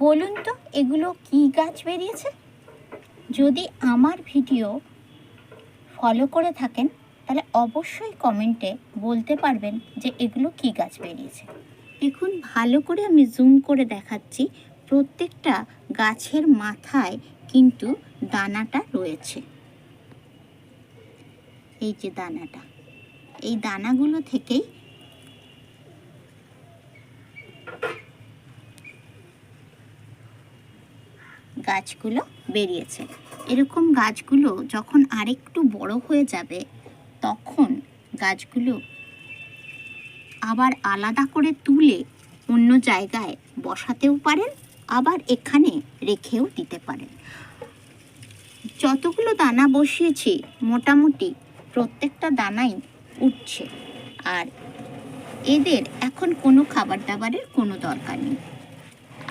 বলুন তো, এগুলো কি গাছ বেরিয়েছে? যদি আমার ভিডিও ফলো করে থাকেন, তাহলে অবশ্যই কমেন্টে বলতে পারবেন যে এগুলো কি গাছ বেরিয়েছে। দেখুন, ভালো করে আমি জুম করে দেখাচ্ছি, প্রত্যেকটা গাছের মাথায় কিন্তু দানাটা রয়েছে। এই যে দানাটা, এই দানাগুলো থেকেই গাছগুলো বেরিয়েছে। এরকম গাছগুলো যখন আরেকটু বড় হয়ে যাবে, তখন গাছগুলো আবার আলাদা করে তুলে অন্য জায়গায় বসাতেও পারেন, আবার এখানে রেখেও দিতে পারেন। যতগুলো দানা বসিয়েছি, মোটামুটি প্রত্যেকটা দানাই উঠছে। আর এদের এখন কোনো খাবার দাবারের কোনো দরকার নেই।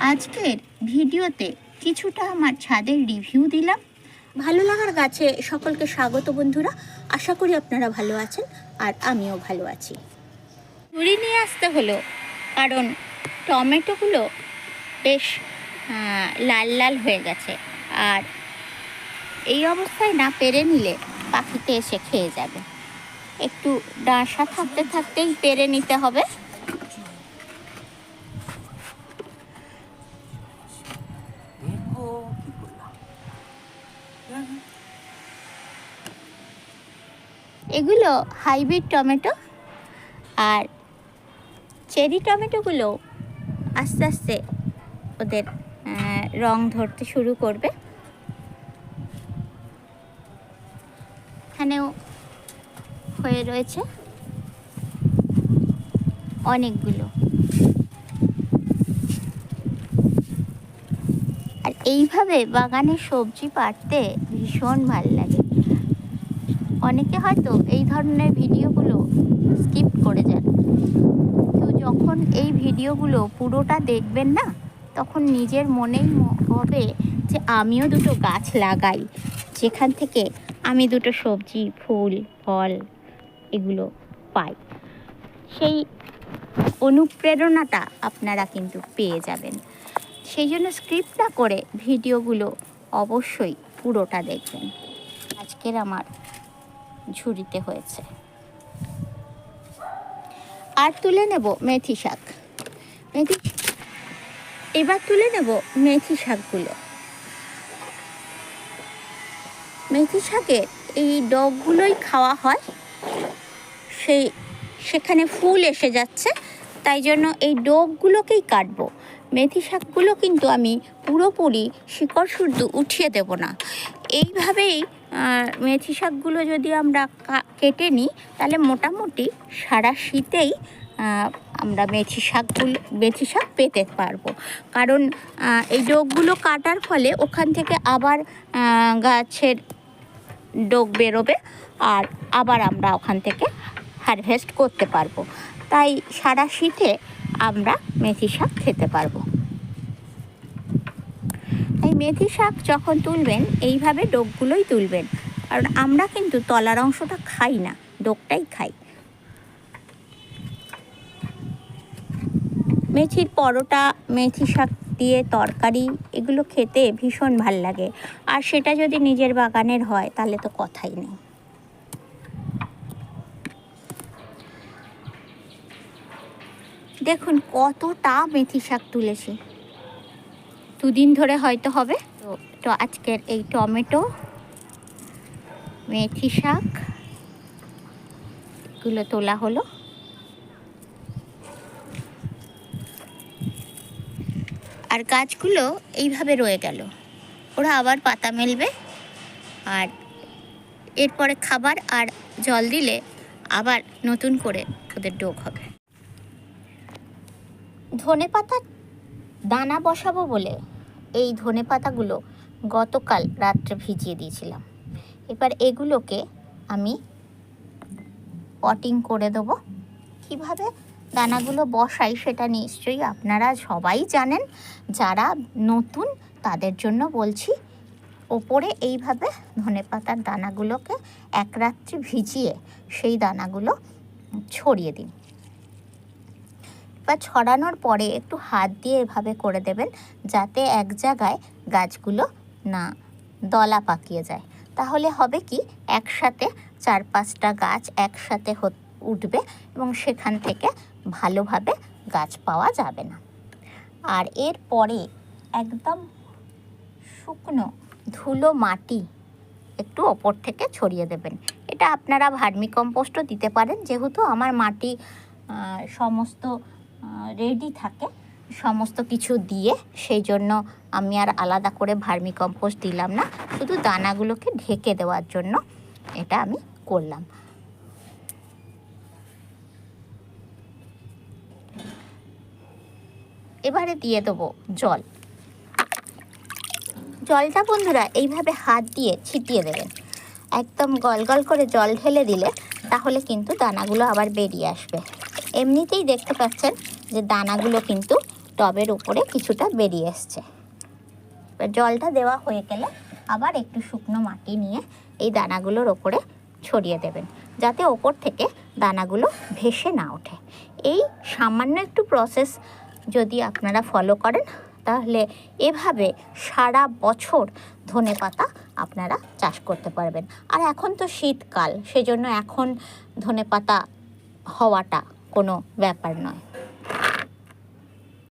আজকের ভিডিওতে কিছুটা আমার ছাদের রিভিউ দিলাম। ভালো লাগার গাছে সকলকে স্বাগত বন্ধুরা। আশা করি আপনারা ভালো আছেন আর আমিও ভালো আছি। ঝুড়ি নিয়ে আসতে হলো কারণ টমেটোগুলো বেশ লাল লাল হয়ে গেছে। আর এই অবস্থায় না পেরে নিলে পাখিতে এসে খেয়ে যাবে। একটু ডাঁসা থাকতে থাকতেই পেরে নিতে হবে। এগুলো হাইব্রিড টমেটো আর চেরি টমেটোগুলো আস্তে আস্তে ওদের রং ধরতে শুরু করবে। এখানেও হয়ে রয়েছে অনেকগুলো। আর এইভাবে বাগানে সবজি পাড়তে ভীষণ ভালো লাগে। অনেকে হয়তো এই ধরনের ভিডিওগুলো স্কিপ করে যান। তো যখন এই ভিডিওগুলো পুরোটা দেখবেন না, তখন নিজের মনেই হবে যে আমিও দুটো গাছ লাগাই। যেখান থেকে আমি দুটো সবজি, ফুল, ফল এগুলো পাই। সেই অনুপ্রেরণাটা আপনারা কিন্তু পেয়ে যাবেন। সেই জন্য স্ক্রিপ্ট না করে ভিডিওগুলো অবশ্যই পুরোটা দেখবেন। আজকের আমার ঝুড়িতে হয়েছে। আর তুলে নেব মেথি শাক। মেথি এবার তুলে নেব মেথি শাকগুলো। মেথি শাকের এই ডগগুলোই খাওয়া হয়। সেই, সেখানে ফুল এসে যাচ্ছে। তাই জন্য এই ডোগগুলোকেই কাটবো। মেথি শাকগুলো কিন্তু আমি পুরোপুরি শিকড় শুদ্ধ উঠিয়ে দেব না। এইভাবেই মেথি শাকগুলো যদি আমরা কেটে নিই, তাহলে মোটামুটি সারা শীতেই আমরা মেথি শাকগুলো, মেথি শাক পেতে পারব। কারণ এই ডোগগুলো কাটার ফলে ওখান থেকে আবার গাছের ডোগ বেরোবে আর আবার আমরা ওখান থেকে হারভেস্ট করতে পারব। তাই সারা শীতে আমরা মেথি শাক খেতে পারব। মেথি শাক যখন তুলবেন, এইভাবে ডোকগুলোই তুলবেন। কারণ আমরা কিন্তু তলার অংশটা খাই না, ডোকটাই খাই। মেথির পরোটা, মেথি শাক দিয়ে তরকারি, এগুলো খেতে ভীষণ ভালো লাগে। আর সেটা যদি নিজের বাগানের হয়, তাহলে তো কথাই নেই। দেখুন, কতটা মেথি শাক তুলেছি। দুদিন ধরে হয়তো হবে। তো তো আজকের এই টমেটো, মেথি শাক, এগুলো তোলা হলো। আর গাছগুলো এইভাবে রয়ে গেল। ওরা আবার পাতা মেলবে। আর এরপরে খাবার আর জল দিলে আবার নতুন করে ওদের ডোক হবে। ধনে পাতা দানা বসাবো বলে এই ধনে পাতাগুলো গতকাল রাত্রে ভিজিয়ে দিয়েছিলাম। এবার এগুলোকে আমি পটিং করে দেবো। কীভাবে দানাগুলো বসাই সেটা নিশ্চয়ই আপনারা সবাই জানেন। যারা নতুন তাদের জন্য বলছি, ওপরে এইভাবে ধনেপাতার দানাগুলোকে এক রাত্রি ভিজিয়ে সেই দানাগুলো ছড়িয়ে দিন। একবার ছড়ানোর পরে একটু হাত দিয়ে এভাবে করে দেবেন যাতে এক জায়গায় গাছগুলো না দলা পাকিয়ে যায়। তাহলে হবে কি, একসাথে চার পাঁচটা গাছ একসাথে উঠবে এবং সেখান থেকে ভালোভাবে গাছ পাওয়া যাবে না। আর এরপরে একদম শুকনো ধুলো মাটি একটু ওপর থেকে ছড়িয়ে দেবেন। এটা আপনারা ভার্মি কম্পোস্টও দিতে পারেন, যেহেতু আমার মাটি সমস্ত রেডি থাকে, সমস্ত কিছু দিয়ে সেই জন্য আমি আর আলাদা করে ভার্মি কম্পোস্ট দিলাম না, শুধু দানাগুলোকে ঢেকে দেওয়ার জন্য এটা আমি করলাম। এবারে দিয়ে দেবো জল। জলটা বন্ধুরা এইভাবে হাত দিয়ে ছিটিয়ে দেবেন। একদম গল গল করে জল ঢেলে দিলে তাহলে কিন্তু দানাগুলো আবার বেরিয়ে আসবে। এমনিতেই দেখতে পাচ্ছেন যে দানাগুলো কিন্তু টবের উপরে কিছুটা বেরিয়ে এসছে। জলটা দেওয়া হয়ে গেলে আবার একটু শুকনো মাটি নিয়ে এই দানাগুলোর ওপরে ছড়িয়ে দেবেন, যাতে ওপর থেকে দানাগুলো ভেসে না ওঠে। এই সামান্য একটু প্রসেস যদি আপনারা ফলো করেন, তাহলে এভাবে সারা বছর ধনে পাতা আপনারা চাষ করতে পারবেন। আর এখন তো শীতকাল, সেজন্য এখন ধনে পাতা হওয়াটা কোনো ব্যাপার নয়।